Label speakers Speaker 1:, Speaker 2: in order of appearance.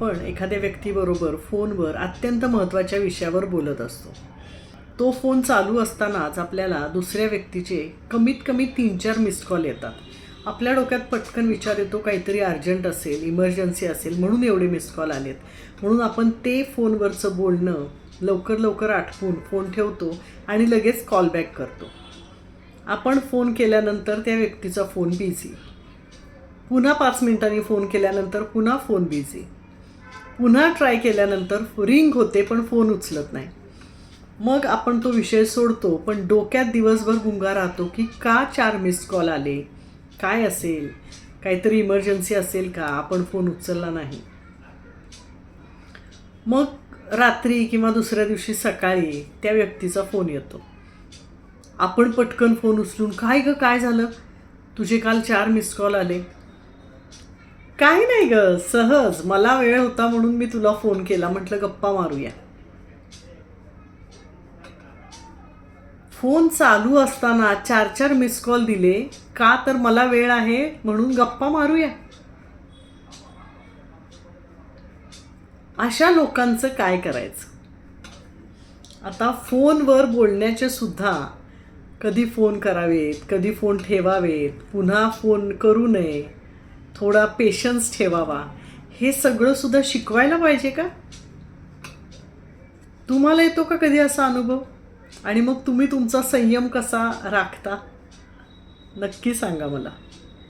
Speaker 1: आपण एखाद्या व्यक्तीबरोबर फोनवर अत्यंत महत्त्वाच्या विषयावर बोलत असतो. तो फोन चालू असतानाच आपल्याला दुसऱ्या व्यक्तीचे कमीत कमी तीन चार मिस्ड कॉल येतात. आपल्या डोक्यात पटकन विचार येतो काहीतरी अर्जंट असेल इमर्जन्सी असेल म्हणून एवढे मिस्ड कॉल आलेत. म्हणून आपण ते फोनवरचं बोलणं लवकर लवकर आठवून फोन ठेवतो आणि लगेच कॉल बॅक करतो. आपण फोन केल्यानंतर त्या व्यक्तीचा फोन बिझी पुन्हा पाच मिनिटांनी फोन केल्यानंतर पुन्हा फोन बिझी पुन्हा ट्राय केल्यानंतर रिंग होते पण फोन उचलत नाही. मग आपण तो विषय सोडतो पण डोक्यात दिवसभर गुंगा राहतो की का चार मिस्ड कॉल आले? काय असेल? काहीतरी इमर्जन्सी असेल का? आपण फोन उचलला नाही. मग रात्री किंवा दुसऱ्या दिवशी सकाळी त्या व्यक्तीचा फोन येतो. आपण पटकन फोन उचलून काय गं काय झालं? तुझे काल चार मिस कॉल आले. काही नाही ग सहज. मला वेळ होता म्हणून मी तुला फोन केला. म्हटलं गप्पा मारूया. फोन चालू असताना चार चार मिस कॉल दिले. का तर मला वेळ आहे म्हणून गप्पा मारूया. अशा लोकांचं काय करायचं? आता फोनवर बोलण्याचे सुद्धा कधी फोन करावेत कधी फोन ठेवावेत पुन्हा फोन करू नये. थोडा पेशन्स ठेवावा. हे सगळं सुद्धा शिकवायला पाहिजे का? तुम्हाला येतो का कधी असा अनुभव? आणि मग तुम्ही तुमचा संयम कसा राखता? नक्की सांगा मला.